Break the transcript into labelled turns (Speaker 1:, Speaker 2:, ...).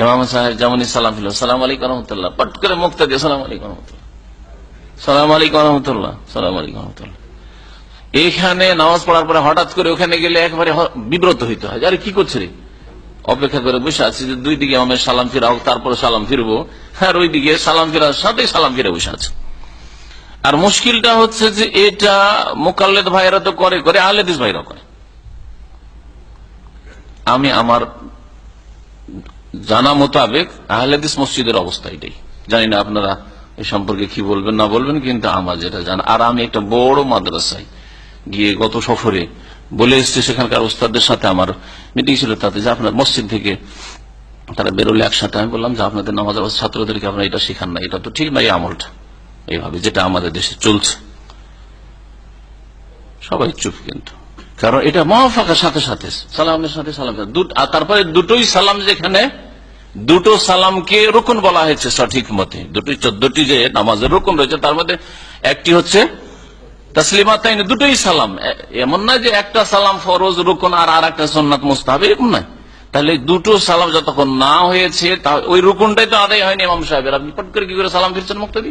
Speaker 1: ইমাম সাহেব যেমনই সালাম ফিল সালাম আলাইকুম রহমতুল্লাহ। পট করে মুক্তা দিয়ে সালাম আলাইকুম সালাম আলাইকুম রহমতুল্লাহ, সালাম আলাইকুম রহমতুল্লাহ। এইখানে নামাজ পড়ার পরে হঠাৎ করে ওখানে গেলে একবারে বিব্রত হইতে হয়। আরে কি করছে রে? অপেক্ষা করে বসে আছি যে, দুই দিকে আমার সালাম ফিরা হোক তারপরে সালাম ফিরবো। আর ওই দিকে সালাম ফিরার সাথে সালাম ফিরে বসে আছে। আর মুশকিলটা হচ্ছে যে, এটা মোকাল্লেদ ভাইরা তো করে করে আহলেদিস ভাইরা করে। আমি আমার জানা মোতাবেক আহলেদিস মসজিদের অবস্থা এটাই। জানি না আপনারা এ সম্পর্কে কি বলবেন, না বলবেন, কিন্তু আমার যেটা জানা আর আমি একটা বড় মাদ্রাসায় গিয়ে গত সফরে বলে এসছে, সেখানকার ওস্তাদের সাথে আমার মিটিং ছিল, তাতে যে আপনার মসজিদ থেকে তারা বেরোলে একসাথে। আমি বললাম, যে আপনাদের নামাজ ছাত্রদেরকে আপনারা এটা শেখান না, এটা তো ঠিক না, এই আমলটা। এইভাবে যেটা আমাদের দেশে চলছে। সবাই চুপ কিন্তু। কারণ এটা মহাফাকার সাথে সাথে, সালামের সাথে সালাম। তারপরে দুটোই সালাম যেখানে দুটো সালামকে রুকুন বলা হয়েছে সঠিক মতে। দুটি, চোদ্দটি যে নামাজের রুকুন রয়েছে, তার মধ্যে একটি হচ্ছে তসলিমা তাই দুটোই সালাম। এমন না যে একটা সালাম ফরোজ, রুকুন আর আর একটা সন্ন্যাত মুস্তাহাব, এরকম নয়। তাহলে দুটো সালাম যতক্ষণ না হয়েছে ওই রুকুনটাই তো আদায় হয়নি ইমাম সাহেবের। আপনি পট করে কি করে সালাম ফিরছেন মুক্তি